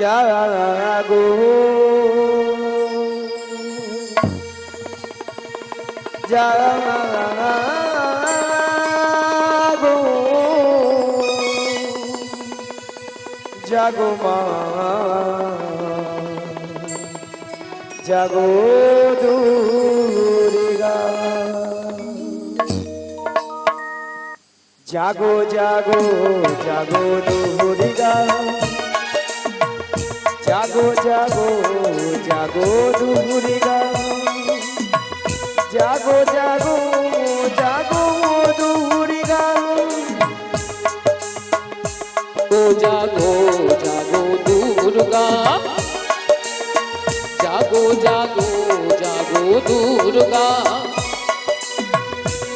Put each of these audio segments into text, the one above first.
জাগো। জাগো। জাগো মা। জাগো দুর্গা। জাগো জাগো জাগো দুর্গা। জাগো জাগো জাগো দুর্গা। জাগো জাগো জাগো দুর্গা। ও জাগো জাগো দুর্গা। জাগো জাগো জাগো দুর্গা।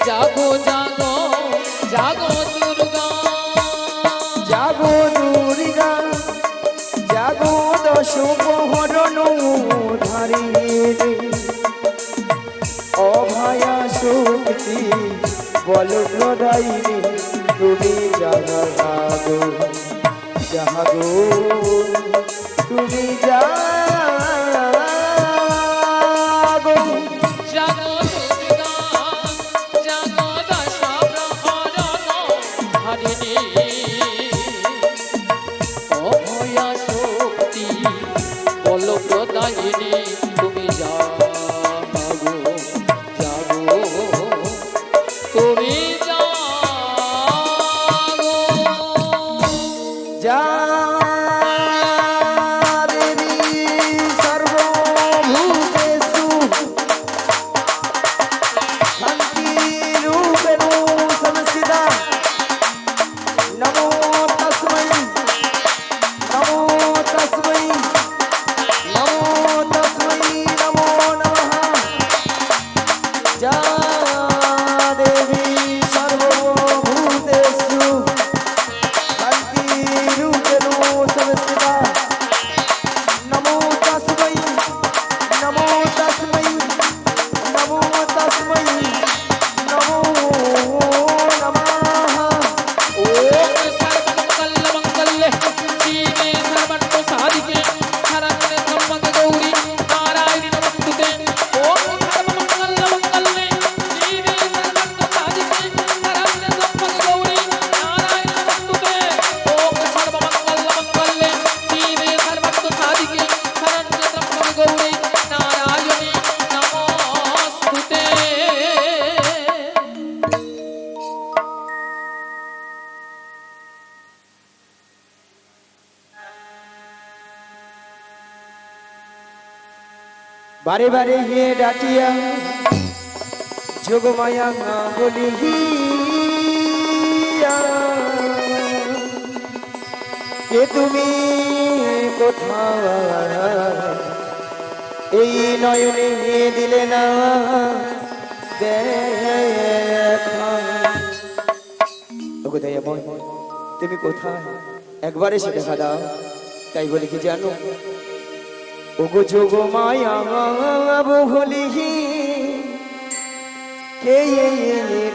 জাগো জাগো জাগো বারে বারে গিয়ে ডাকিয়া, যোগমায়া না বলি কে তুমি কোথায়? এই নয়নে দিলে না তুমি কোথায়? একবারে সে দেখা দাও। তাই বলে কি জানো? ওগো যোগ মায়া বলিহি কে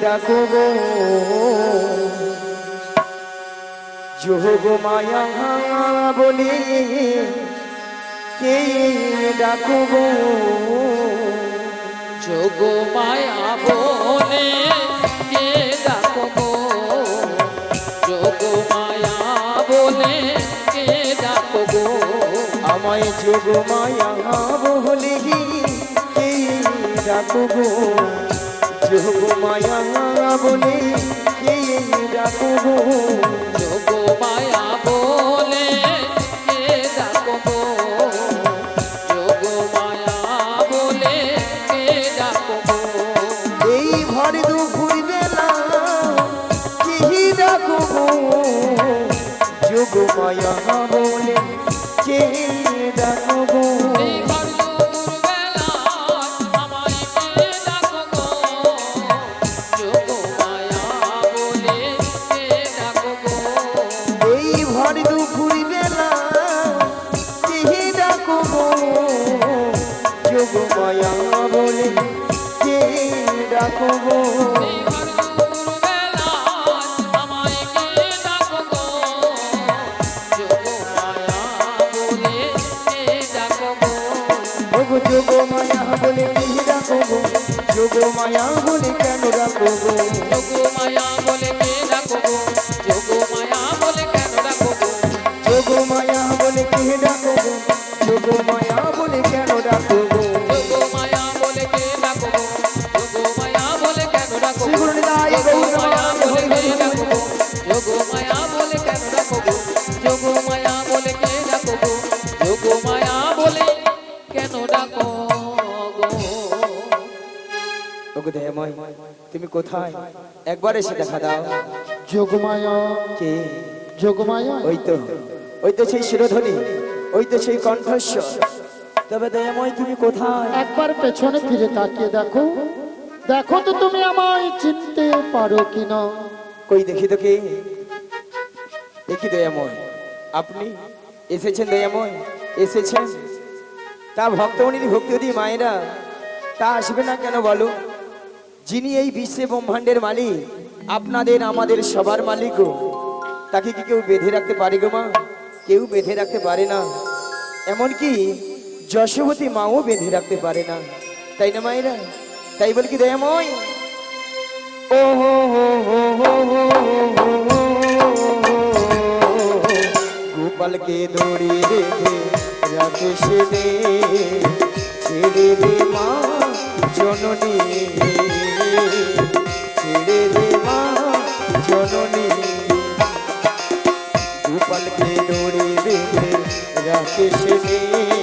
ডাকো গো। যোগ মায়া বলি কে ডাকো গো। যোগ মায়া বলে কে আমায় যোগ মায়া বলিহি কে ডাকো গো। যোগ মায়া বলি কে ডাকো গো। যোগ মায়া বলে কে ডাকো গো। যোগ মায়া বলে কে এই ভর দুপুর বেলা কি ডাকো গো? যোগ মায়া বলে কে ডাকো তুমি কোথায়? একবার এসে দেখা দাও। যোগমায়া কে? যোগমায়া। ওই তো ওই তো সেই শিরোধ্বনি ওই তো সেই কণ্ঠস্বর। তবে দয়াময় তুমি কোথায়? একবার পেছনে ফিরে তাকিয়ে দেখো। দেখো তো তুমি আমায় চিনতে পারো কিনা। কই দেখি তো কে? দেখি দয়াময় আপনি এসেছেন দয়াময়? এসেছেন? তা ভক্তমণি ভক্তিবতী মায়েরা তা আসবে না কেন বলো? যিনি এই বিশ্বে ব্রহ্মাণ্ডের মালিক আপনাদের আমাদের সবার মালিকও তাকে কি কেউ বেঁধে রাখতে পারে গো মা? কেউ বেঁধে রাখতে পারে না। এমনকি যশোবতী মাও বেঁধে রাখতে পারে না। তাই না মায়েরা? তাই বল কি দয়াময় ও হো হো হো হো হো। গোপালকে দড়ি রেখে রাখে সেদে ছেড়ে দে মা জননী। ছেড়ে দে মা জননী। গোপালকে দড়ি রেখে রাখে সেদে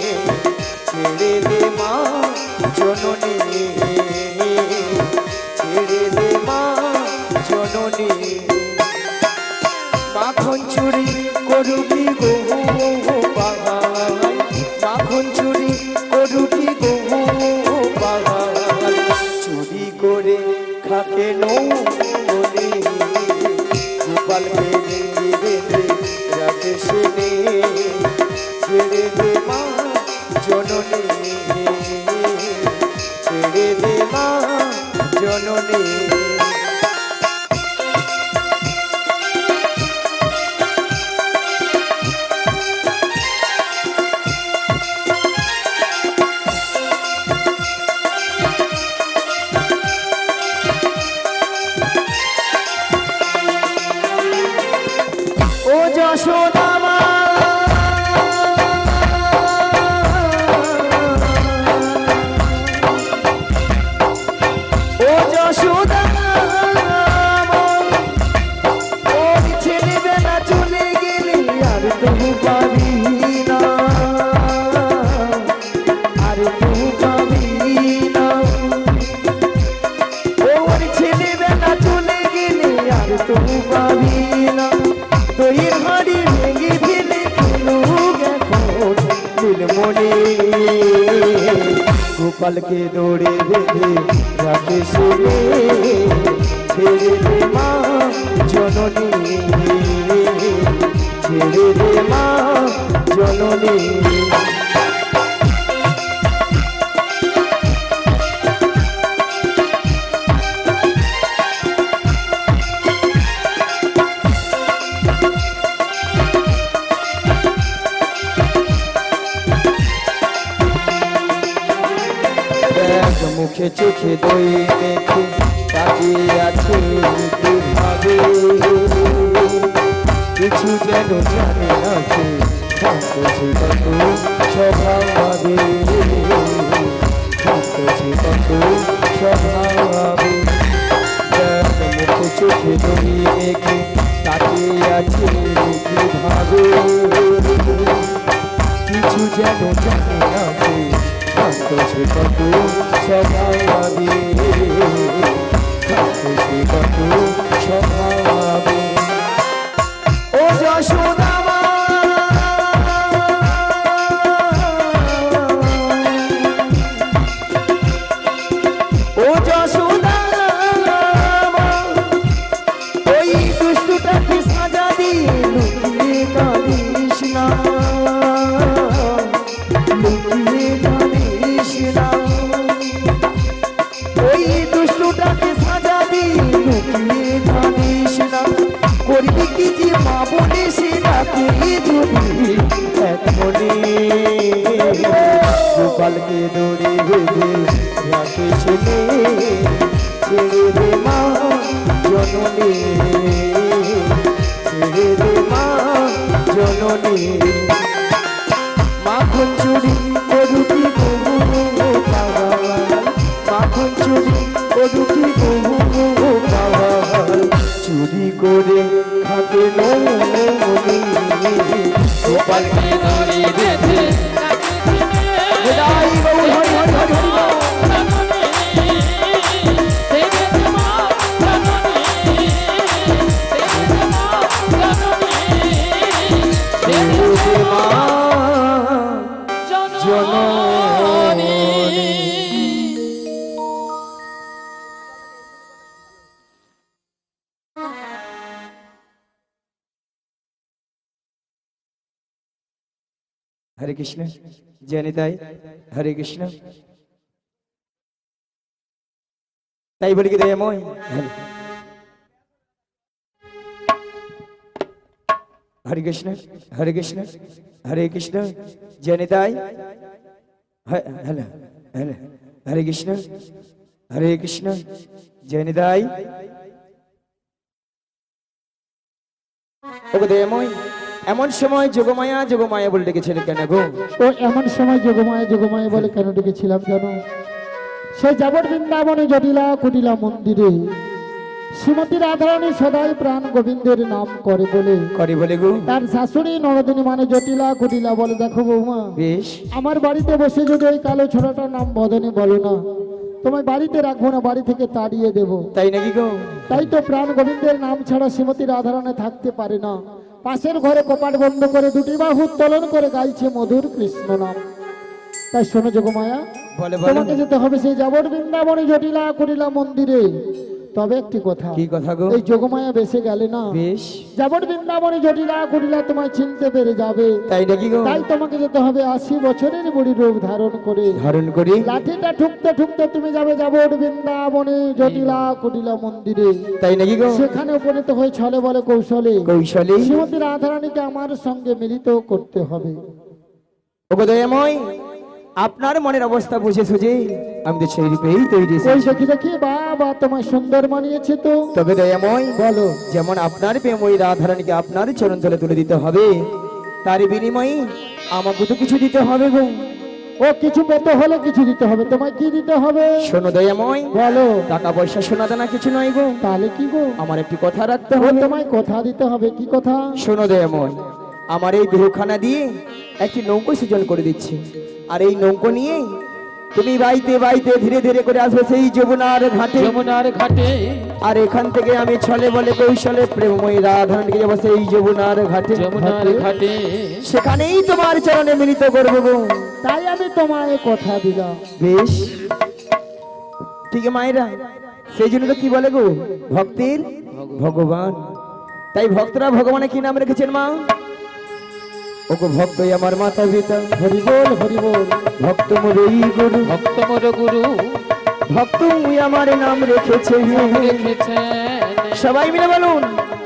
গোপালকে এক মুখে চোখে দই মেখে তাকিয়ে আছে দুভাবে। কিছু যেন জানে না সে থাকছে কত স্বভাবে থাকছে কত স্বভাবে এক মুখে চোখে দই মেখে তাকিয়ে আছে দুভাবে। কিছু যেন জানে না সে থাকছে কত স্বভাবে থাকছে কত স্বভাবে ও যশোদা হরে কৃষ্ণ জয়নিতাই হরে কৃষ্ণ। তাই বলি কি দয়াময়? হরে- কৃষ্ণ, হরে কৃষ্ণ হরে কৃষ্ণ জয়নিতাই হ্যালো হরে কৃষ্ণ হরে কৃষ্ণ জয়নিতাই ওগো দয়াময়। এমন সময় যোগমায়া যোগমায়া বলে ডেকেছেন কেন গো? ও এমন সময় যোগমায় যোগমায় বলে কেন ডেকেছিলাম জানো সে যাবর বৃন্দাবনে জটিলা কুটিলা মন্দিরে শ্রীমতী রাধারানী সদাই প্রাণ গোবিন্দের নাম করে বলে। করে বলে গো। তার শাশুড়ি নরদিনী মানে জটিলা কুটিলা বলে দেখো বৌমা বেশ। আমার বাড়িতে বসে যদি ওই কালো ছোড়াটার নাম বদনে বলো না তোমায় বাড়িতে রাখব না বাড়ি থেকে তাড়িয়ে দেব। তাই নাকি গো? তাই তো প্রাণ গোবিন্দের নাম ছাড়া শ্রীমতী রাধারানী থাকতে পারে না। পাশের ঘরে কপাট বন্ধ করে দুটি বাহু উত্তোলন করে গাইছে মধুর কৃষ্ণ নাম। তাই শোনো যোগমায়া তোমাকে যেতে হবে সেই যাবর বৃন্দাবনে জটিলা করিলা মন্দিরে। তবে একটি কথা কি কথা গো? এই যোগমায়া বেসে গেলে না বেশ। যাবর বৃন্দাবনে জটিলা করিলা তোমায় চিনতে পেরে যাবে। তাই নাকি গো? তাই তোমাকে যেতে হবে আশি বছরের বুড়ি রূপ ধারণ করে। ধারণ করি? লাঠিটা ঠুকতে ঠুকতে তুমি যাবে যাবর বৃন্দাবনে জটিলা কুটিলা মন্দিরে। তাই নাকি গো? সেখানে উপনীত হয়ে ছলে বলে কৌশলে কৌশলী? শ্রীমতী রাধারানীকে আমার সঙ্গে মিলিত করতে হবে। উপদয়ময় আপনার মনের অবস্থা বুঝে সুঝে আমি তো ছেড়ে পেয়েই তৈরি ওই। দেখি দেখি বাবা তোমায় সুন্দর মানিয়েছে তো। তবে দয়াময় বলো। যেমন আপনার প্রেম ওই রাধারানীকে আপনার চরণ তলে তুলে দিতে হবে তার বিনিময়ে আমাকে তো কিছু দিতে হবে গো। ও কিছু পেতে হলে কিছু দিতে হবে তোমায় কি দিতে হবে? শোনো দয়াময় বলো। টাকা পয়সা সোনা দানা কিছু নয় গো। তাহলে কি গো? আমার একটি কথা রাখতে ও হবে। তোমায় কথা দিতে হবে কি কথা? শোনো দয়াময় আমার এই দেহখানা দিয়ে একটি নৌকো সৃজন করে দিচ্ছে। আর এই নৌকো নিয়ে তুমি বাইতে বাইতে ধীরে ধীরে করে আসবে সেই যমুনার ঘাটে। যমুনার ঘাটে। আর এখান থেকে আমি ছলে বলে কৌশলে প্রেমময়ী রাধারণকে যাব সেই যমুনার ঘাটে। যমুনার ঘাটে। সেখানেই তোমার চরণে মিলিত করব গো। তাই আমি তোমায় কথা দিলাম। বেশ। ঠিক আছে মায়েরা সেই জন্য তো কি বলে গো? ভক্তির ভগবান। তাই ভক্তরা ভগবানের কি নাম রেখেছেন মা? ওগো ভক্তই আমার মাতা পিতা। হরি বল হরি বল। ভক্ত মোরই গুরু। ভক্ত মোর গুরু। ভক্ত মুই আমার নাম রেখেছে সবাই মিলে বলুন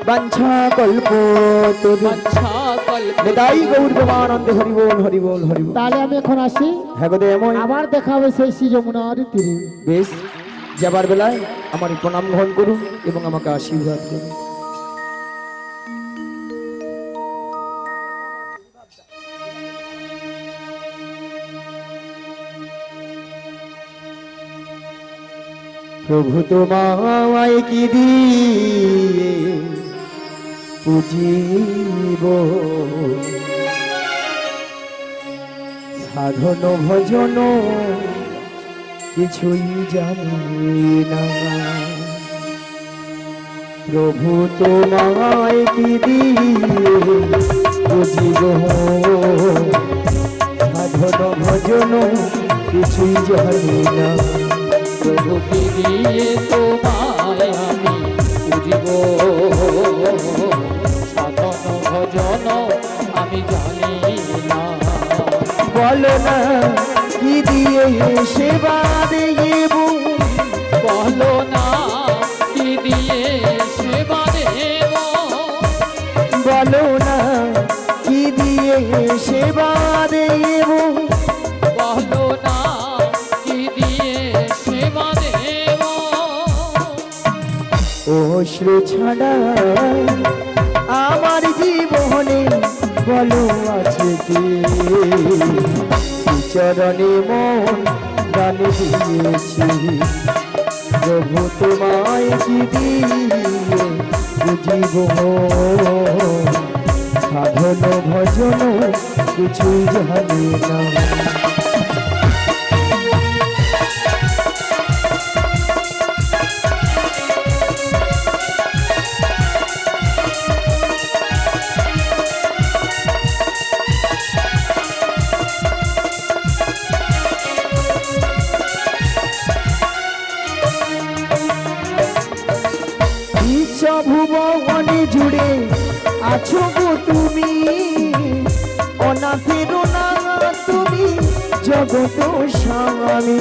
বাঞ্ছা কল্প তরু। বাঞ্ছা কল্প নিতাই গৌর আনন্দ হরি বল হরি বল হরি বল। তাহলে আমি এখন আসি। হ্যাঁ গো দয়াময় আবার দেখা হবে সেই শ্রী যমুনার তীরে। বেশ যাবার বেলায় আমার প্রণাম গ্রহণ করুন এবং আমাকে আশীর্বাদ করুন। প্রভু তোমায় কি দিয়ে পুজিব? সাধন ভজন কিছুই জানি না। প্রভু তোমায় কি দিয়ে বুঝিব সাধন ভজন কিছুই জানি না। প্রভু দিয়ে তোমায় আমি বুঝিব। সাধন ভজন আমি জানি না বলো না কি দিয়ে সেবা দেব? বলো না কি দিয়ে সেবা দেব? বলো না কি দিয়ে সেবা দেব? অশ্রু ছাড়া। আমার জীবনে বলো আছে কি? চরণে মন গান দিয়েছি। প্রভু তোমায় কি দিয়ে বুঝিব। সাধন ভজন কিছুই জানি না। আছো গো তুমি? অনাথের না তুমি জগত স্বামী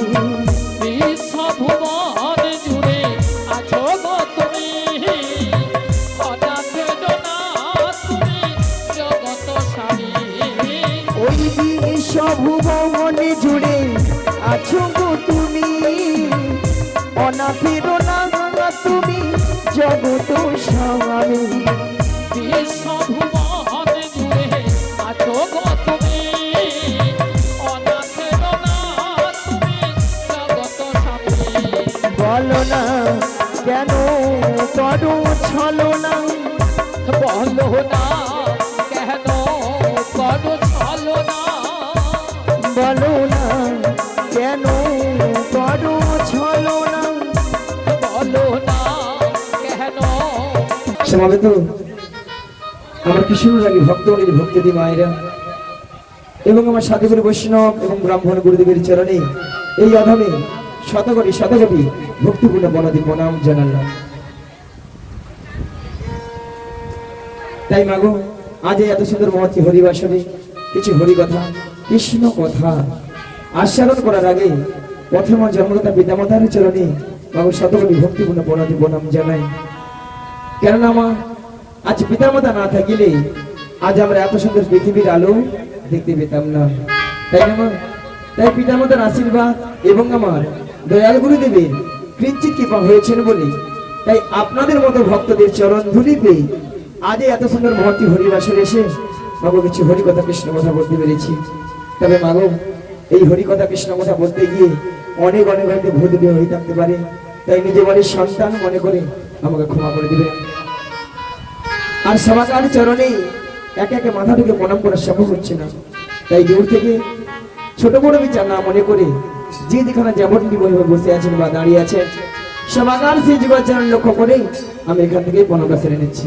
বিশ্বভুবন জুড়ে আছো গো তুমি? অনাথ ডোনা তুমি জগত স্বামী ওই বিশ্বভুবনে জুড়ে আছো গো তুমি? না বলো না কেন করো ছলো না? বলো না কেন করো ছলো না? বলো না কেন? সমাবেত আমার কিশোর ভক্তমণির ভক্তিদি মায়েরা। এবং আমার সাধুগুরু বৈষ্ণব এবং ব্রাহ্মণ গুরুদেবের চরণে এই অধমে শতকটি শতকটি ভক্তিপূর্ণ বনদি প্রণাম জানালাম। তাই মাগো, আজ এত সুন্দর মহতি হরিবাসরে কিছু হরি কথা কৃষ্ণ কথা। আস্বাদন করার আগে প্রথম জন্মদাতা পিতামাতার চরণে মাগো শতকটি ভক্তিপূর্ণ বনদি প্রণাম জানাই। কেননা আমার আজ পিতামাতা না থাকিলে আজ আমরা এত সুন্দর পৃথিবীর আলো দেখতে পেতাম না। তাই মা? তাই পিতামাতার আশীর্বাদ এবং আমার দয়াল গুরুদেবের কৃচ্ছিত কৃপা হয়েছেন বলে তাই আপনাদের মতো ভক্তদের চরণ ধুলি পেয়ে আজ এত সুন্দর মহতি হরিবাসর এসে মাগো কিছু হরিকথা কৃষ্ণ কথা বলতে পেরেছি। তবে মাগো, এই হরিকথা কৃষ্ণ কথা বলতে গিয়ে অনেক অনেক হয়তো ভূত বিয়ে হয়ে থাকতে পারে। তাই নিজে বাড়ির সন্তান মনে করে আমাকে ক্ষমা করে দিবেন। আর সমাকার চরণে একে একে মাথা থেকে প্রণাম করা সম্ভব হচ্ছে না। তাই দূর থেকে ছোট বড় বিচার না মনে করে যে যেখানে যেমন বইভাবে বসে আছেন বা দাঁড়িয়ে আছেন সমাকার সেই যুগাচরণ লক্ষ্য করে আমি এখান থেকে প্রণামটা সেরে নিচ্ছি।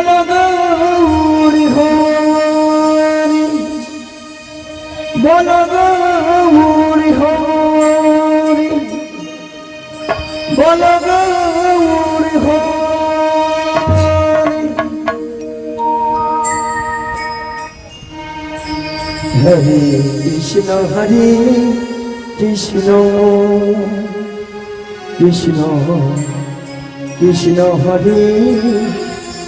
গৌরি হরি। বল গৌরি হরি। বল গৌরি হরি। হরে কৃষ্ণ হরে কৃষ্ণ। কৃষ্ণ কৃষ্ণ হরে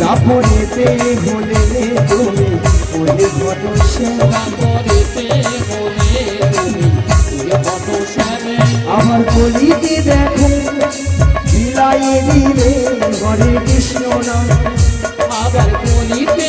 কাপড়েতে হলে তুমি বলে ঘট কাপড়েতে হলে তুমি ঘট আমার বলিতে দেখো, বিলাই দিলে ঘরে কৃষ্ণ না আবার বলিতে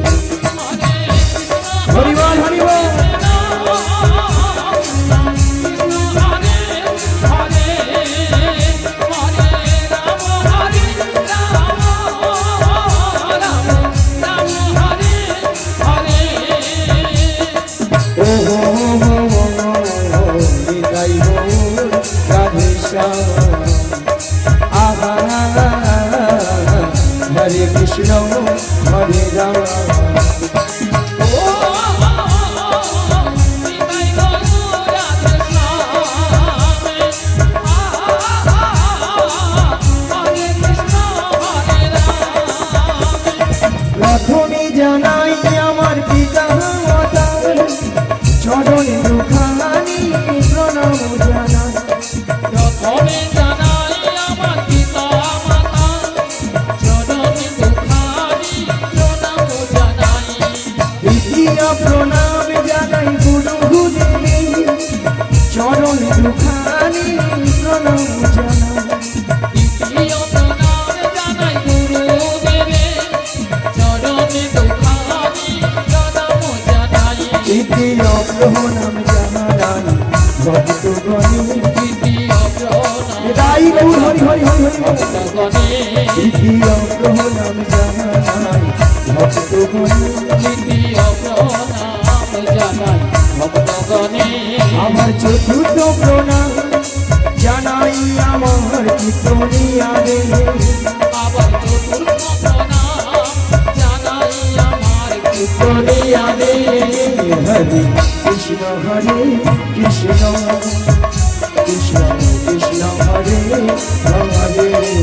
স্বপ্ন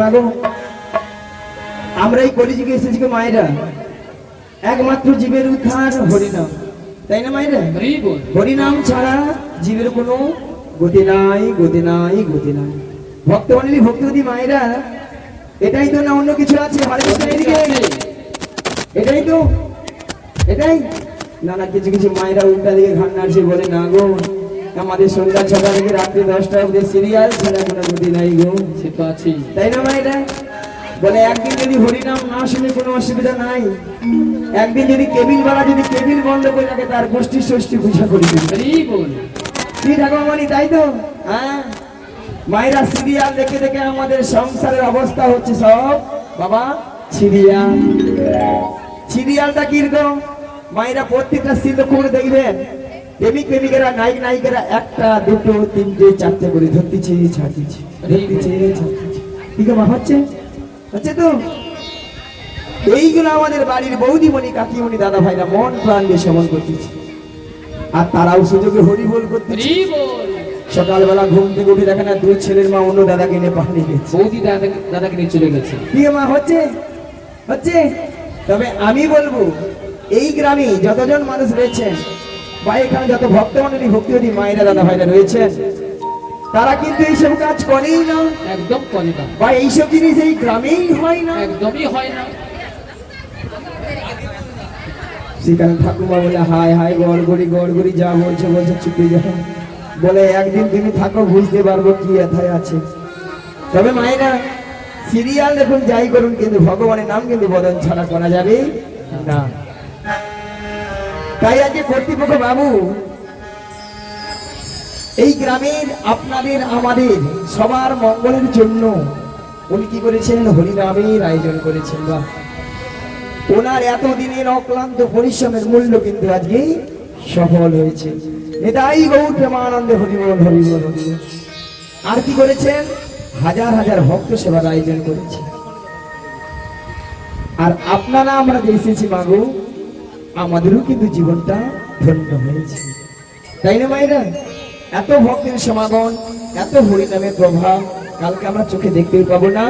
মাগো আমরা এই কলিযুগে এসেছি মায়েরা। একমাত্র জীবের উদ্ধার হরিনাম। তাই না মায়েরা? হরিনাম ছাড়া জীবের কোনো গতি নাই গতি নাই গতি নাই। ভক্ত ভক্তবাণী ভক্তিবতী মায়েরা এটাই তো না অন্য কিছু আছে? এটাই তো। এটাই? না না কিছু কিছু মায়েরা উল্টা দিকে ঘান নাড়ছে বলে না গো আমাদের সন্ধ্যা ছটা থেকে রাত্রি দশটা অব্দি সিরিয়াল ছাড়া কোনো গতি নাই গো। সে তো আছেই। তাই না মায়েরা বলে একদিন যদি হরিনাম না শুনে কোনো অসুবিধা নাই। একদিন যদি কেবিল বালা যদি কেবিল বন্ধ করে রাখে তার গোষ্ঠী ষষ্ঠী পূজা করি কি ঠাকুমানি তাই তো? হ্যাঁ? মায়েরা সিরিয়াল দেখে দেখে আমাদের সংসারের অবস্থা হচ্ছে সব। বাবা সিরিয়াল সিরিয়ালটা কীরকম মায়েরা প্রত্যেকটা লক্ষ্য করে দেখবেন। প্রেমিক প্রেমিকেরা নায়ক নায়িকেরা একটা দুটো তিনটে চারটে করে ধরতেছে ছাড়তেছে ধরতেছে ছাড়তেছে। ঠিক হচ্ছে হচ্ছে তো? এইগুলো আমাদের বাড়ির বৌদিমণি কাকিমণি দাদা ভাইরা মন প্রাণ দিয়ে সমন করতেছে। আর তারাও সুযোগে হরি বল করতেছে। হরি বল সকালবেলা ঘুম থেকে উঠে দেখে না দুই ছেলের মা অন্য দাদাকে নিয়ে পানি গেছে। বৌদি দাদা দাদাকে নিয়ে চলে গেছে। কি মা হচ্ছে? হচ্ছে? তবে আমি বলব এই গ্রামে যতজন মানুষ রয়েছেন বা এখানে যত ভক্তমণ্ডলী ভক্তিবতী মায়েরা দাদা ভাইরা রয়েছেন তারা কিন্তু এইসব কাজ করেই না। একদম করে না। বা এইসব জিনিস এই গ্রামেই হয় না। একদমই হয় না। সেখানে ঠাকুমা বলে হায় হায় গড়গড়ি গড়গড়ি যা বলছে বলছে চুপে যাও। বলে একদিন তুমি থাকো বুঝতে পারব কি এথায় আছে। তবে মায়েরা সিরিয়াল দেখুন যাই করুন কিন্তু ভগবানের নাম কিন্তু বদন ছাড়া করা যাবে না। তাই আজকে কর্তৃপক্ষ বাবু, এই গ্রামের আপনাদের, আমাদের, সবার মঙ্গলের জন্য উনি কি করেছেন? হরিনামের আয়োজন করেছেন বা ওনার এতদিনের অক্লান্ত পরিশ্রমের মূল্য কিন্তু আজকে সফল হয়েছে। নেতাই গৌর প্রেমানন্দে হরিবল হরিবল হরিবল। আর কি করেছেন? হাজার হাজার ভক্ত সেবার আয়োজন করেছে আর আপনারা আমরা যে এসেছি মাগো আমাদেরও কিন্তু জীবনটা ধন্য হয়েছে। তাই না, মায়েরা? এত ভক্তের সমাগম, এত হরিনামের প্রভাব কালকে আমরা চোখে দেখতেও পাবো না,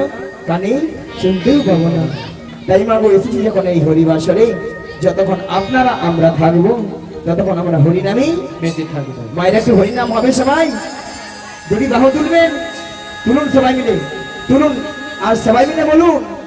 কানে শুনতেও পাবো না। তাই মাগো এসেছি যখন এই হরিবাসরে, যতক্ষণ আপনারা আমরা থাকব, ততক্ষণ আমরা হরিনামেই বেঁচে থাকব। মায়ের, একটু হরিনাম হবে সবাই? যদি বাহু তুলবেন, তুলুন সবাই মিলে, তুলুন, আর সবাই মিলে বলুন